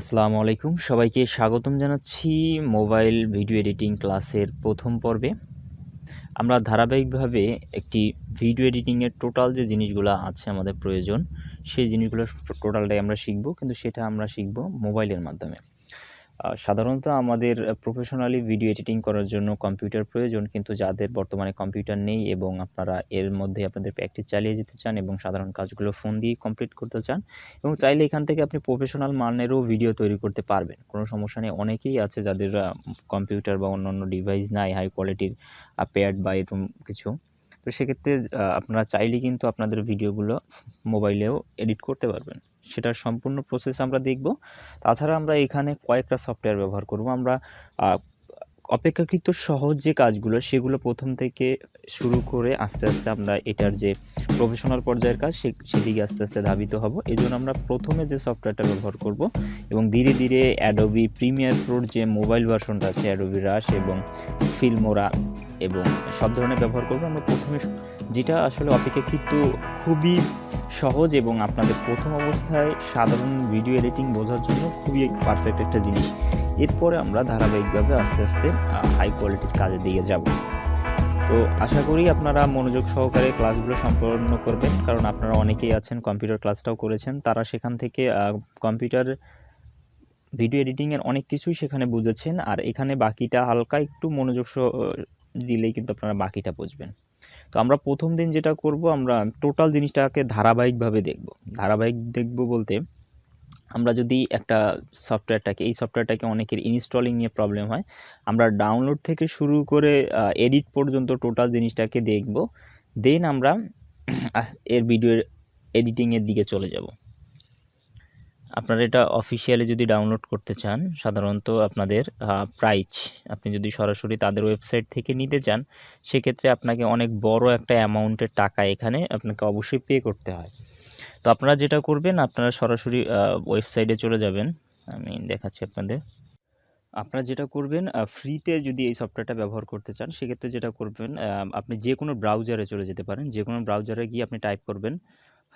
আসসালামু আলাইকুম। সবাইকে স্বাগতম জানাচ্ছি মোবাইল ভিডিও এডিটিং ক্লাসের প্রথম পর্বে। আমরা ধারাবাহিকভাবে একটি ভিডিও এডিটিংয়ের টোটাল যে জিনিসগুলো আছে আমাদের প্রয়োজন, সেই জিনিসগুলো টোটালটাই আমরা শিখব, কিন্তু সেটা আমরা শিখব মোবাইলের মাধ্যমে। সাধারণত আমাদের প্রফেশনালি ভিডিও এডিটিং করার জন্য কম্পিউটার প্রয়োজন, কিন্তু যাদের বর্তমানে কম্পিউটার নেই এবং আপনারা এর মধ্যে আপনাদের প্র্যাকটিস চালিয়ে যেতে চান এবং সাধারণ কাজগুলো ফোন দিয়ে কমপ্লিট করতে চান এবং চাইলে এখান থেকে আপনি প্রফেশনাল মানেরও ভিডিও তৈরি করতে পারবেন। কোনো সমস্যা নেই, অনেকেই আছে যাদের কম্পিউটার বা অন্যান্য ডিভাইস নাই হাই কোয়ালিটির প্যাড বা এরকম কিছু। তো সেক্ষেত্রে আপনারা চাইলে কিন্তু আপনাদের ভিডিওগুলো মোবাইলেও এডিট করতে পারবেন। সেটার সম্পূর্ণ প্রসেস আমরা দেখব। তাছাড়া আমরা এখানে কয়েকটা সফটওয়্যার ব্যবহার করব। আমরা অপেক্ষাকৃত সহজ যে কাজগুলো, সেগুলো প্রথম থেকে শুরু করে আস্তে আস্তে আমরা এটার যে প্রফেশনাল পর্যায়ের কাজ সেদিকে আস্তে আস্তে ধাবিত হব। এই জন্য আমরা প্রথমে যে সফটওয়্যারটা ব্যবহার করব এবং ধীরে ধীরে অ্যাডোবি প্রিমিয়ার প্রোর যে মোবাইল ভার্সনটা আছে অ্যাডোবি রাশ এবং ফিল্মোরা এবং সব ধরনের ব্যবহার করব। আমরা প্রথমে যেটা আসলে অপেক্ষাকৃত খুবই সহজ এবং আপনাদের প্রথম অবস্থায় সাধারণ ভিডিও এডিটিং বোঝার জন্য খুবই পারফেক্ট একটা জিনিস। এরপরে আমরা ধারাবাহিকভাবে আস্তে আস্তে হাই কোয়ালিটির কাজে দিয়ে যাব। তো আশা করি আপনারা মনোযোগ সহকারে ক্লাসগুলো সম্পন্ন করবেন, কারণ আপনারা অনেকেই আছেন কম্পিউটার ক্লাসটাও করেছেন, তারা সেখান থেকে কম্পিউটার ভিডিও এডিটিংয়ের অনেক কিছুই সেখানে বুঝেছেন, আর এখানে বাকিটা হালকা একটু মনোযোগ দিলেই কিন্তু আপনারা বাকিটা বুঝবেন। তো আমরা প্রথম দিন যেটা করব, আমরা টোটাল জিনিসটাকে ধারাবাহিকভাবে দেখব। ধারাবাহিক দেখব বলতে, আমরা যদি একটা সফটওয়্যারটাকে এই সফটওয়্যারটাকে অনেকের ইনস্টলিং নিয়ে প্রবলেম হয়, আমরা ডাউনলোড থেকে শুরু করে এডিট পর্যন্ত টোটাল জিনিসটাকে দেখব। দেন আমরা এর ভিডিও এডিটিংয়ের দিকে চলে যাব। আপনারা এটা অফিসিয়ালি যদি ডাউনলোড করতে চান, সাধারণত আপনাদের প্রাইস আপনি যদি সরাসরি তাদের ওয়েবসাইট থেকে নিতে চান, সেক্ষেত্রে আপনাকে অনেক বড় একটা অ্যামাউন্টের টাকা এখানে আপনাকে অবশ্যই পে করতে হয়। তো আপনারা যেটা করবেন, আপনারা সরাসরি ওয়েবসাইটে চলে যাবেন। আমি দেখাচ্ছি আপনাদের। আপনারা যেটা করবেন ফ্রিতে যদি এই সফটওয়্যারটা ব্যবহার করতে চান, সেক্ষেত্রে যেটা করবেন আপনি যে কোনো ব্রাউজারে চলে যেতে পারেন। যে কোনো ব্রাউজারে গিয়ে আপনি টাইপ করবেন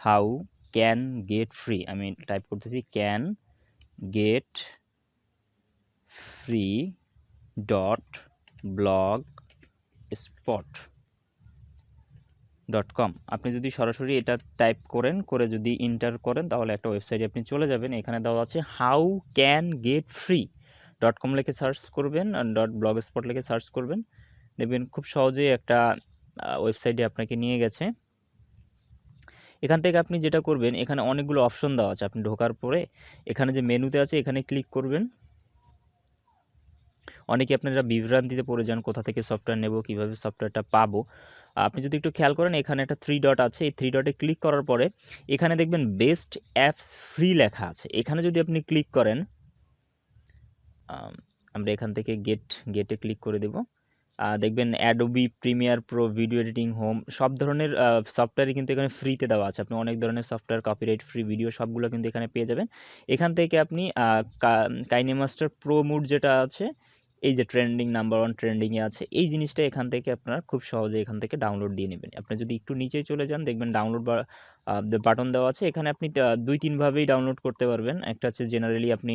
হাউ ক্যান গেট ফ্রি আমি টাইপ করতেছি can get free dot blogspot dot com আপনি যদি সরাসরি এটা টাইপ করেন, করে যদি ইন্টার করেন, তাহলে একটা ওয়েবসাইটে আপনি চলে যাবেন। এখানে দেওয়া আছে how can get free dot com লিখে সার্চ করবেন ডট ব্লগ স্পট লিখে সার্চ করবেন। দেখবেন খুব সহজেই একটা ওয়েবসাইটে আপনাকে নিয়ে গেছে। এখান থেকে আপনি যেটা করবেন, এখানে অনেকগুলো অপশন দেওয়া আছে। আপনি ঢোকার পরে এখানে যে মেনুতে আছে, এখানে ক্লিক করবেন। অনেকে আপনারা বিভ্রান্তিতে পড়ে যান, কোথা থেকে সফটওয়্যার নেব, কীভাবে সফটওয়্যারটা পাবো। আপনি যদি একটু খেয়াল করেন, এখানে একটা থ্রি ডট আছে। এই থ্রি ডটে ক্লিক করার পরে এখানে দেখবেন বেস্ট অ্যাপস ফ্রি লেখা আছে। এখানে যদি আপনি ক্লিক করেন আমরা এখান থেকে গেট গেটে ক্লিক করে দেব। দেখবেন Adobe Premiere Pro video editing home সব ধরনের সফটওয়্যারই কিন্তু এখানে ফ্রিতে দেওয়া আছে। আপনি অনেক ধরনের সফটওয়্যার কপিরাইট ফ্রি ভিডিও সবগুলো কিন্তু এখানে পেয়ে যাবেন। এখান থেকে আপনি কাইনেমাস্টার প্রো মুড যেটা আছে, এই যে ট্রেন্ডিং নাম্বার ওয়ান ট্রেন্ডিংয়ে আছে, এই জিনিসটা এখান থেকে আপনারা খুব সহজে এখান থেকে ডাউনলোড দিয়ে নেবেন। আপনি যদি একটু নিচে চলে যান, দেখবেন ডাউনলোড বা বাটন দেওয়া আছে। এখানে আপনি দুই তিনভাবেই ডাউনলোড করতে পারবেন। একটা হচ্ছে জেনারেলি আপনি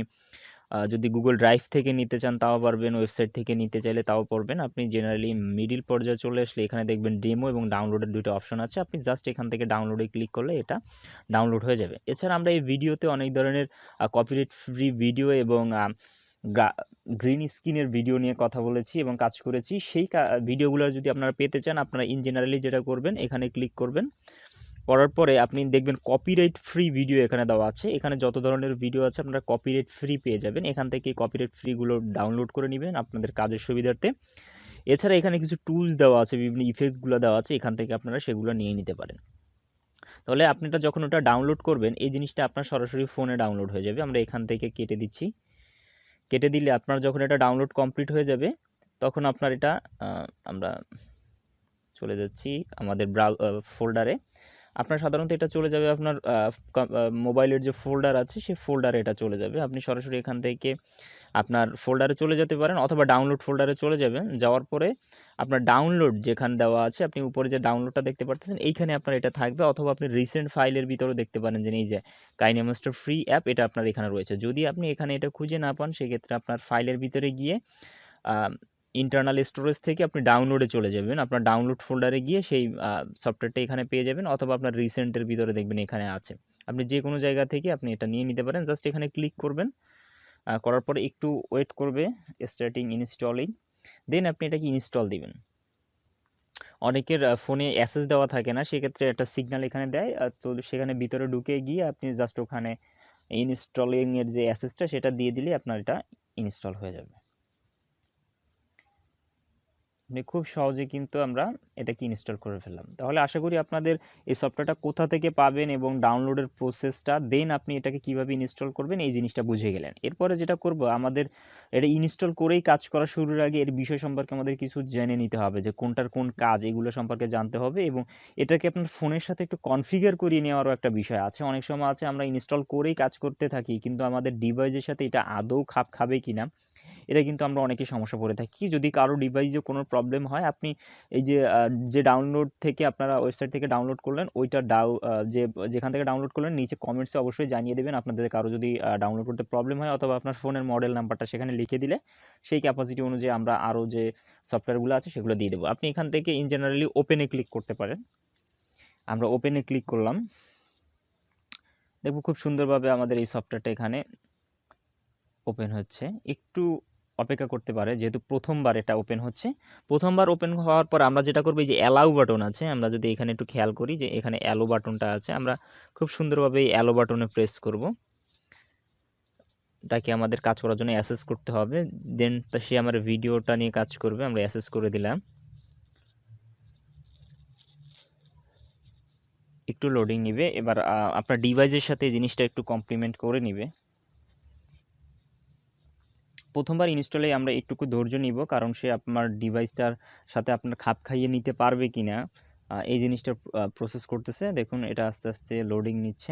যদি গুগল ড্রাইভ থেকে নিতে চান, তাও পারবেন। ওয়েবসাইট থেকে নিতে চাইলে তাও পারবেন। আপনি জেনারেলি মিডিল পর্যায়ে চলে আসলে এখানে দেখবেন ডেমো এবং ডাউনলোডের দুটো অপশন আছে। আপনি জাস্ট এখান থেকে ডাউনলোডে ক্লিক করলে এটা ডাউনলোড হয়ে যাবে। এছাড়া আমরা এই ভিডিওতে অনেক ধরনের কপিরাইট ফ্রি ভিডিও এবং গ্রিন স্ক্রিনের ভিডিও নিয়ে কথা বলেছি এবং কাজ করেছি। সেই ভিডিওগুলো যদি আপনারা পেতে চান, আপনারা ইন জেনারেলি যেটা করবেন, এখানে ক্লিক করবেন। করার পরে আপনি দেখবেন কপিরাইট ফ্রি ভিডিও এখানে দেওয়া আছে। এখানে যত ধরনের ভিডিও আছে আপনারা কপিরাইট ফ্রি পেয়ে যাবেন। এখান থেকে কপিরাইট ফ্রিগুলো ডাউনলোড করে নেবেন আপনাদের কাজের সুবিধার্থে। এছাড়া এখানে কিছু টুলস দেওয়া আছে, বিভিন্ন ইফেক্টসগুলো দেওয়া আছে। এখান থেকে আপনারা সেগুলো নিয়ে নিতে পারেন। তাহলে আপনি এটা যখন ওটা ডাউনলোড করবেন, এই জিনিসটা আপনার সরাসরি ফোনে ডাউনলোড হয়ে যাবে। আমরা এখান থেকে কেটে দিচ্ছি। কেটে দিলে আপনার যখন এটা ডাউনলোড কমপ্লিট হয়ে যাবে, তখন আপনার এটা আমরা চলে যাচ্ছি আমাদের ব্রাউ ফোল্ডারে আপনার সাধারণত এটা চলে যাবে আপনার মোবাইলের যে ফোল্ডার আছে সেই ফোল্ডারে এটা চলে যাবে। আপনি সরাসরি এখান থেকে আপনার ফোল্ডারে চলে যেতে পারেন অথবা ডাউনলোড ফোল্ডারে চলে যাবেন। যাওয়ার পরে আপনার ডাউনলোড যেখানে দেওয়া আছে, আপনি উপরে যে ডাউনলোডটা দেখতে পারতেছেন, এইখানে আপনার এটা থাকবে। অথবা আপনি রিসেন্ট ফাইলের ভিতরে দেখতে পারেন যে এই যে কাইনেমাস্টার ফ্রি অ্যাপ এটা আপনার এখানে রয়েছে। যদি আপনি এখানে এটা খুঁজে না পান, সেক্ষেত্রে আপনার ফাইলের ভিতরে গিয়ে ইন্টারনাল স্টোরেজ থেকে আপনি ডাউনলোডে চলে যাবেন। আপনার ডাউনলোড ফোল্ডারে গিয়ে সেই সফটওয়্যারটা এখানে পেয়ে যাবেন অথবা আপনার রিসেন্টের ভিতরে দেখবেন এখানে আছে। আপনি যে কোনো জায়গা থেকে আপনি এটা নিয়ে নিতে পারেন। জাস্ট এখানে ক্লিক করবেন। করার পরে একটু ওয়েট করবে স্টার্টিং ইনস্টলিং দেন আপনি এটাকে ইনস্টল দিবেন। অনেকের ফোনে অ্যাসেস দেওয়া থাকে না। সেক্ষেত্রে একটা সিগন্যাল এখানে দেয়। তো সেখানে ভিতরে ঢুকে গিয়ে আপনি জাস্ট ওখানে ইনস্টলিংয়ের যে অ্যাসেসটা সেটা দিয়ে দিলে আপনার এটা ইনস্টল হয়ে যাবে। মানে খুব সহজে কিন্তু আমরা এটাকে ইনস্টল করে ফেললাম। তাহলে আশা করি আপনাদের এই সফটওয়্যারটা কোথা থেকে পাবেন এবং ডাউনলোডের প্রসেসটা দেন আপনি এটাকে কীভাবে ইনস্টল করবেন, এই জিনিসটা বুঝে গেলেন। এরপরে যেটা করব, আমাদের এটা ইনস্টল করেই কাজ করা শুরুর আগে এর বিষয় সম্পর্কে আমাদের কিছু জেনে নিতে হবে যে কোনটার কোন কাজ, এগুলো সম্পর্কে জানতে হবে এবং এটাকে আপনার ফোনের সাথে একটু কনফিগার করিয়ে নেওয়ারও একটা বিষয় আছে। অনেক সময় আছে আমরা ইনস্টল করেই কাজ করতে থাকি, কিন্তু আমাদের ডিভাইসের সাথে এটা আদৌ খাপ খাবে কিনা এটা কিন্তু আমরা অনেকেই সমস্যা পড়ে থাকি। যদি কারও ডিভাইসে কোনো প্রবলেম হয়, আপনি এই যে যে ডাউনলোড থেকে আপনারা ওয়েবসাইট থেকে ডাউনলোড করলেন, ওইটা ডাউ যে, যেখান থেকে ডাউনলোড করলেন, নিচে কমেন্টসে অবশ্যই জানিয়ে দেবেন। আপনাদের কারও যদি ডাউনলোড করতে প্রবলেম হয় অথবা আপনার ফোনের মডেল নাম্বারটা সেখানে লিখে দিলে, সেই ক্যাপাসিটি অনুযায়ী আমরা আরও যে সফটওয়্যারগুলো আছে সেগুলো দিয়ে দেবো। আপনি এখান থেকে ইন জেনারেলি ওপেনে ক্লিক করতে পারেন। আমরা ওপেনে ক্লিক করলাম। দেখব খুব সুন্দরভাবে আমাদের এই সফটওয়্যারটা এখানে ওপেন হচ্ছে, একটু অপেক্ষা করতে পারে, যেহেতু প্রথমবার এটা ওপেন হচ্ছে। প্রথমবার ওপেন হওয়ার পর আমরা যেটা করব, এই যে অ্যালাউ বাটন আছে, আমরা যদি এখানে একটু খেয়াল করি যে এখানে অ্যালো বাটনটা আছে, আমরা খুব সুন্দরভাবে এই অ্যালো বাটনে প্রেস করব। তাকে আমাদের কাজ করার জন্য অ্যাসেস করতে হবে দেন সে আমার ভিডিওটা নিয়ে কাজ করবে, আমরা অ্যাসেস করে দিলাম। একটু লোডিং নিবে, এবার আপনার ডিভাইসের সাথে জিনিসটা একটু কমপ্লিমেন্ট করে নিবে। প্রথমবার ইনস্টলে আমরা একটুকু ধৈর্য নিব, কারণ সে আপনার ডিভাইসটার সাথে আপনার খাপ খাইয়ে নিতে পারবে কি না এই জিনিসটা প্রসেস করতেছে। দেখুন, এটা আস্তে আস্তে লোডিং নিচ্ছে।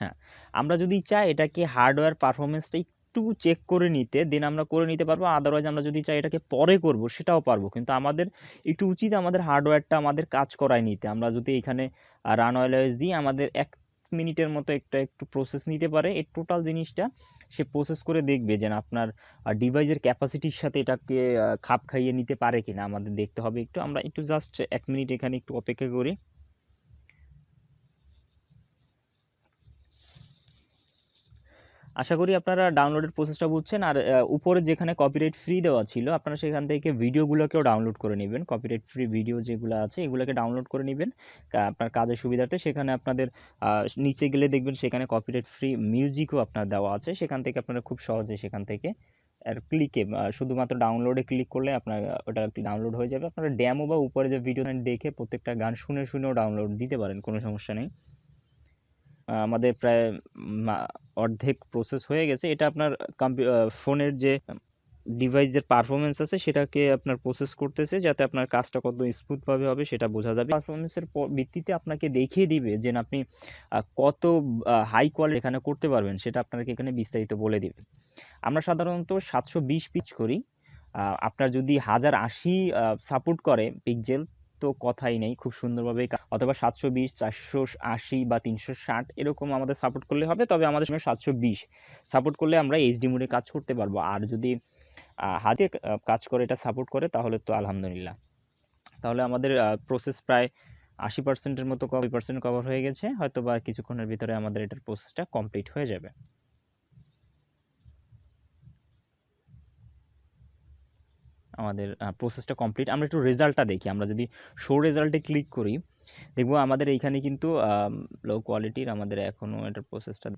হ্যাঁ আমরা যদি চাই এটাকে হার্ডওয়্যার পারফরমেন্সটা একটু চেক করে নিতে দেন আমরা করে নিতে পারব। আদারওয়াইজ আমরা যদি চাই এটাকে পরে করব, সেটাও পারব। কিন্তু আমাদের একটু উচিত আমাদের হার্ডওয়্যারটা আমাদের কাজ করায় নিতে। আমরা যদি এখানে রান অয়েলওয়েজ দিই, আমাদের এক মিনিটের মতো একটা, একটু প্রসেস নিতে পারে। এই টোটাল জিনিসটা সে প্রসেস করে দেখবে যেন আপনার ডিভাইসের ক্যাপাসিটির সাথে এটাকে খাপ খাইয়ে নিতে পারে কিনা। আমাদের দেখতে হবে একটু। আমরা একটু জাস্ট এক মিনিট এখানে একটু অপেক্ষা করি। আশা করি আপনারা ডাউনলোডের প্রসেসটা বুঝছেন। আর উপরে যেখানে কপিরাইট ফ্রি দেওয়া ছিল, আপনারা সেখান থেকে ভিডিওগুলোকেও ডাউনলোড করে নেবেন। কপিরাইট ফ্রি ভিডিও যেগুলো আছে, এগুলোকে ডাউনলোড করে নেবেন। আপনার কাজের সুবিধার্থে সেখানে আপনাদের নিচে গেলে দেখবেন সেখানে কপিরাইট ফ্রি মিউজিকও আপনার দেওয়া আছে। সেখান থেকে আপনারা খুব সহজে সেখান থেকে, আর ক্লিকে শুধুমাত্র ডাউনলোডে ক্লিক করলে আপনার ওটা ডাউনলোড হয়ে যাবে। আপনারা ড্যামো বা উপরে যে ভিডিও দেখে প্রত্যেকটা গান শুনে শুনেও ডাউনলোড দিতে পারেন, কোনো সমস্যা নেই। আমাদের প্রায় অর্ধেক প্রসেস হয়ে গেছে। এটা আপনার ফোনের যে ডিভাইসের পারফরমেন্স আছে, সেটাকে আপনার প্রসেস করতেছে যাতে আপনার কাজটা কত স্মুথভাবে হবে সেটা বোঝা যাবে। পারফরমেন্সের ভিত্তিতে আপনাকে দেখিয়ে দিবে যে আপনি কত হাই কোয়ালিটি এখানে করতে পারবেন, সেটা আপনাকে এখানে বিস্তারিত বলে দিবে। আমরা সাধারণত সাতশো বিশ পিচ করি। আপনার যদি হাজার আশি সাপোর্ট করে পিকজেল তো কথাই নেই, খুব সুন্দরভাবে অথবা সাতশো বিশ, চারশো আশি বা তিনশো ষাট এরকম আমাদের সাপোর্ট করলে হবে, তবে আমাদের সময় সাতশো বিশ সাপোর্ট করলে আমরা এইচডি মোডে কাজ করতে পারব। আর যদি হাতে কাজ করে এটা সাপোর্ট করে, তাহলে তো আলহামদুলিল্লাহ। তাহলে আমাদের প্রসেস প্রায় আশি পার্সেন্টের মতো কবি পার্সেন্ট কভার হয়ে গেছে হয়তো বা কিছুক্ষণের ভিতরে আমাদের এটার প্রসেসটা কমপ্লিট হয়ে যাবে। আমাদের প্রসেসটা কমপ্লিট আমরা একটু রেজাল্টটা দেখি। আমরা যদি শো রেজাল্টে ক্লিক করি, দেখব আমাদের এইখানে কিন্তু লো কোয়ালিটির আমাদের এখনও এটার প্রসেসটা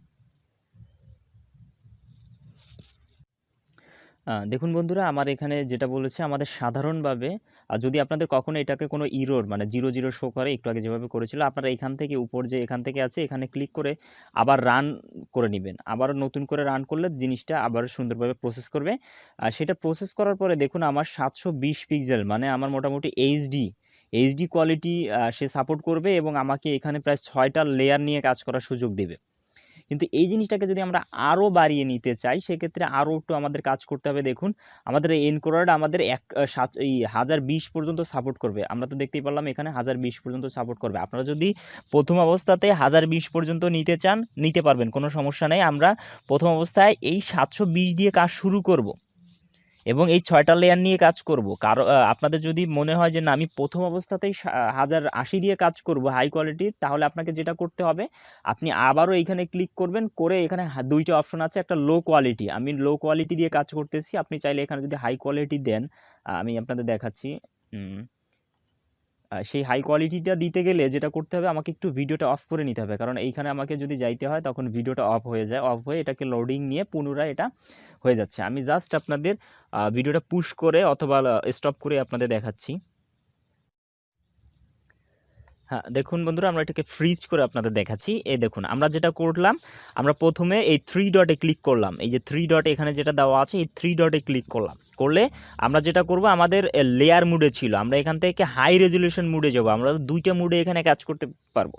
দেখুন বন্ধুরা, আমার এখানে যেটা বলেছে, আমাদের সাধারণভাবে যদি আপনাদের কখনো এটাকে কোনো ইরোর মানে জিরো জিরো শো করে, একটু আগে যেভাবে করেছিল, আপনারা এখান থেকে উপর যে এখান থেকে আছে, এখানে ক্লিক করে আবার রান করে নেবেন। আবার নতুন করে রান করলে জিনিসটা আবার সুন্দরভাবে প্রসেস করবে। আর সেটা প্রসেস করার পরে দেখুন, আমার সাতশো বিশ পিক্সেল মানে আমার মোটামুটি এইচডি এইচডি কোয়ালিটি সে সাপোর্ট করবে এবং আমাকে এখানে প্রায় ছয়টা লেয়ার নিয়ে কাজ করার সুযোগ দেবে। কিন্তু এই জিনিসটাকে যদি আমরা আরও বাড়িয়ে নিতে চাই, সেক্ষেত্রে আরও একটু আমাদের কাজ করতে হবে। দেখুন, আমাদের এই আমাদের এক সাত, এই হাজার বিশ পর্যন্ত সাপোর্ট করবে। আমরা তো দেখতেই পারলাম এখানে হাজার বিশ পর্যন্ত সাপোর্ট করবে। আপনারা যদি প্রথম অবস্থাতে হাজার বিশ পর্যন্ত নিতে চান, নিতে পারবেন, কোনো সমস্যা নেই। আমরা প্রথম অবস্থায় এই সাতশো বিশ দিয়ে কাজ শুরু করব। এবং এই ছয়টা লেয়ার নিয়ে কাজ করব। কারও আপনাদের যদি মনে হয় যে, না, আমি প্রথম অবস্থাতেই হাজার আশি দিয়ে কাজ করব হাই কোয়ালিটি তাহলে আপনাকে যেটা করতে হবে, আপনি আবারও এখানে ক্লিক করবেন, করে এখানে দুইটা অপশন আছে, একটা লো কোয়ালিটি আমি লো কোয়ালিটি দিয়ে কাজ করতেছি, আপনি চাইলে এখানে যদি হাই কোয়ালিটি দেন আমি আপনাদের দেখাচ্ছি সেই হাই কোয়ালিটিটা দিতে গেলে যেটা করতে হবে আমাকে একটু ভিডিওটা অফ করে নিতে হবে। কারণ এইখানে আমাকে যদি যাইতে হয় তখন ভিডিওটা অফ হয়ে যায় অফ হয়ে এটাকে লোডিং নিয়ে পুনরায় এটা হয়ে যাচ্ছে। আমি জাস্ট আপনাদের ভিডিওটা পুশ করে অথবা স্টপ করে আপনাদের দেখাচ্ছি। হ্যাঁ দেখুন বন্ধুরা, আমরা এটাকে ফ্রিজ করে আপনাদের দেখাচ্ছি। এই দেখুন, আমরা যেটা করলাম, আমরা প্রথমে এই থ্রি ডটে ক্লিক করলাম। এই যে থ্রি ডট এখানে যেটা দেওয়া আছে, এই থ্রি ডটে ক্লিক করলাম। করলে আমরা যেটা করব, আমাদের লেয়ার মুডে ছিল। আমরা এখান থেকে হাই রেজুলেশন মুডে যাব। আমরা দুইটা মুডে এখানে কাজ করতে পারব।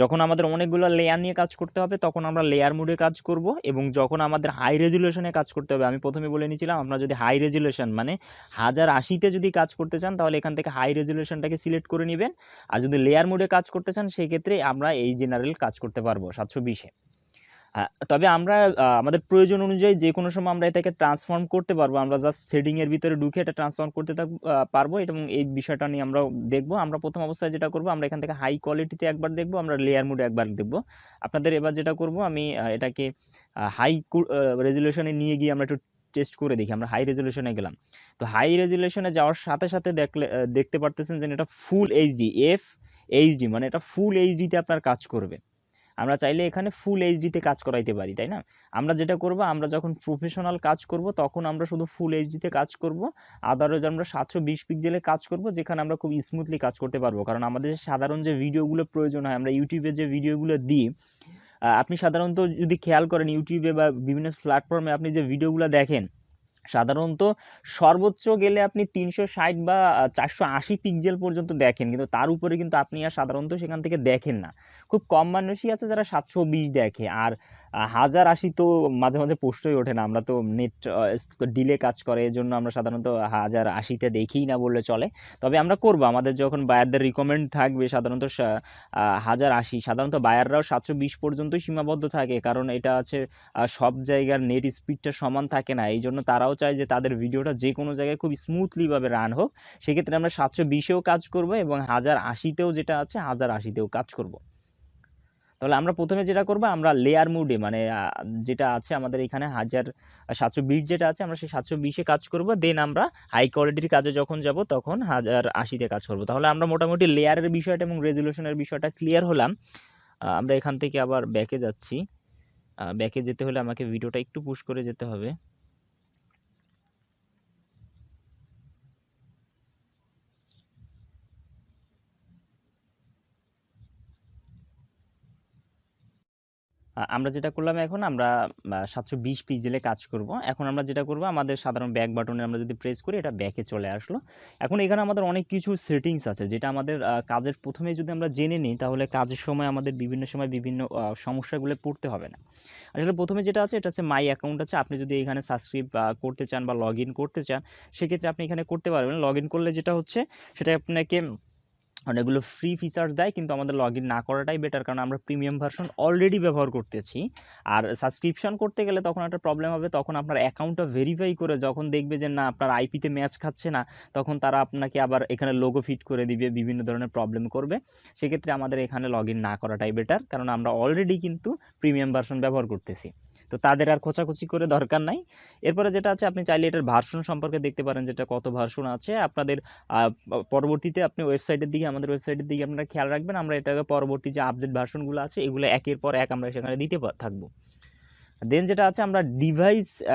যখন আমাদের অনেকগুলো লেয়ার নিয়ে কাজ করতে হবে, তখন আমরা লেয়ার মুডে কাজ করব এবং যখন আমাদের হাই রেজুলেশনে কাজ করতে হবে, আমি প্রথমে বলে নিয়েছিলাম, আমরা যদি হাই রেজুলেশন মানে হাজার আশিতে যদি কাজ করতে চান, তাহলে এখান থেকে হাই রেজুলেশনটাকে সিলেক্ট করে নেবেন। আর যদি লেয়ার মুডে কাজ করতে চান, সেক্ষেত্রে আমরা এই জেনারেল কাজ করতে পারব সাতশো বিশে। তবে আমরা আমাদের প্রয়োজন অনুযায়ী যে কোনো সময় আমরা এটাকে ট্রান্সফর্ম করতে পারব। আমরা জাস্ট সেটিং এর ভিতরে ঢুকে এটা ট্রান্সফর্ম করতে পারব এবং এই বিষয়টা নিয়ে আমরা দেখব। আমরা প্রথম অবস্থায় যেটা করব, আমরা এখান থেকে হাই কোয়ালিটিতে একবার দেখব, আমরা লেয়ার মোডে একবার দেখব। আপনাদের এবার যেটা করব, আমি এটাকে হাই রেজুলেশনে নিয়ে গিয়ে আমরা একটু টেস্ট করে দেখি। আমরা হাই রেজলিউশনে গেলাম। তো হাই রেজুলেশনে যাওয়ার সাথে সাথে দেখলে দেখতে পারতেছেন যে এটা ফুল এইচডি এফ এইচডি মানে এটা ফুল এইচডিতে আপনার কাজ করবে। আমরা চাইলে এখানে ফুল এইচডিতে কাজ করাইতে পারি, তাই না? আমরা যেটা করব, আমরা যখন প্রফেশনাল কাজ করব, তখন আমরা শুধু ফুল এইচডিতে কাজ করব। আদারওয়াইজ আমরা সাতশো বিশ পিক্সেলে কাজ করব, যেখানে আমরা খুব স্মুথলি কাজ করতে পারব। কারণ আমাদের সাধারণ যে ভিডিওগুলো প্রয়োজন হয়, আমরা ইউটিউবে যে ভিডিওগুলো দিই আপনি সাধারণত যদি খেয়াল করেন ইউটিউবে বা বিভিন্ন প্ল্যাটফর্মে আপনি যে ভিডিওগুলো দেখেন সাধারণত সর্বোচ্চ গেলে আপনি তিনশো ষাট বা চারশো আশি পিক্সেল পর্যন্ত দেখেন। কিন্তু তার উপরে কিন্তু আপনি আর সাধারণত সেখান থেকে দেখেন না। খুব কম মানুষই আছে যারা সাতশো বিশ দেখে। আর হাজার আশি তো মাঝে মাঝে পোস্টই ওঠে না। আমরা তো নেট ডিলে কাজ করে এই জন্য আমরা সাধারণত হাজার আশিতে দেখি না বললে চলে। তবে আমরা করব, আমাদের যখন বায়ারদের রিকমেন্ড থাকবে, সাধারণত হাজার আশি, সাধারণত বায়াররাও সাতশো বিশ পর্যন্তই সীমাবদ্ধ থাকে, কারণ এটা আছে সব জায়গার নেট স্পিডটা সমান থাকে না। এই জন্য তারাও চায় যে তাদের ভিডিওটা যে কোনো জায়গায় খুব স্মুথলিভাবে রান হোক। সেক্ষেত্রে আমরা সাতশো বিশেও কাজ করব এবং হাজার আশিতেও যেটা আছে, হাজার আশিতেও কাজ করব। তাহলে আমরা প্রথমে যেটা করব, আমরা লেয়ার মুডে মানে যেটা আছে আমাদের এখানে হাজার, সাতশো বিশ যেটা আছে, আমরা সেই সাতশো বিশে কাজ করব। দেন আমরা হাই কোয়ালিটির কাজে যখন যাব, তখন হাজার আশিতে কাজ করব। তাহলে আমরা মোটামুটি লেয়ারের বিষয়টা এবং রেজুলেশনের বিষয়টা ক্লিয়ার হলাম। আমরা এখান থেকে আবার ব্যাকে যাচ্ছি। ব্যাকে যেতে হলে আমাকে ভিডিওটা একটু পুশ করে যেতে হবে। আমরা যেটা করলাম এখন আমরা সাতশো বিশ পিক্সেলে কাজ করব। এখন আমরা যেটা করব, আমাদের সাধারণ ব্যাক বাটনে আমরা যদি প্রেস করি, এটা ব্যাকে চলে আসলো। এখন এখানে আমাদের অনেক কিছু সেটিংস আছে, যেটা আমাদের কাজের প্রথমে যদি আমরা জেনে নিই, তাহলে কাজের সময় আমাদের বিভিন্ন সময় বিভিন্ন সমস্যাগুলো পড়তে হবে না। আসলে প্রথমে যেটা আছে, এটা হচ্ছে মাই অ্যাকাউন্ট আছে। আপনি যদি এখানে সাবস্ক্রাইব করতে চান বা লগ করতে চান, সেক্ষেত্রে আপনি এখানে করতে পারবেন। লগ করলে যেটা হচ্ছে, সেটা আপনাকে অনেকগুলো ফ্রি ফিচার্স দেয়, কিন্তু আমাদের লগ না করাটাই বেটার কারণ আমরা প্রিমিয়াম ভার্সন অলরেডি ব্যবহার করতেছি। আর সাবস্ক্রিপশন করতে গেলে তখন একটা প্রবলেম হবে, তখন আপনার অ্যাকাউন্টটা ভেরিফাই করে যখন দেখবে যে না, আপনার আইপিতে ম্যাচ খাচ্ছে না, তখন তারা আপনাকে আবার এখানে লোগো ফিট করে দিবে, বিভিন্ন ধরনের প্রবলেম করবে। সেক্ষেত্রে আমাদের এখানে লগ না করাটাই বেটার কারণ আমরা অলরেডি কিন্তু প্রিমিয়াম ভার্সন ব্যবহার করতেছি। তো তাদের আর খোঁচাখুচি করে দরকার নাই। এরপরে যেটা আছে, আপনি চাইলে এটার ভার্সন সম্পর্কে দেখতে পারেন, যেটা কত ভার্সন আছে। আপনাদের পরবর্তীতে আপনি ওয়েবসাইটের দিকে, আমাদের ওয়েবসাইটের দিকে আপনারা খেয়াল রাখবেন, আমরা এটাকে পরবর্তী যে আপডেট ভার্সনগুলো আছে, এগুলো একের পর এক আমরা সেখানে দিতে থাকব। দেন যেটা আছে, আমরা ডিভাইস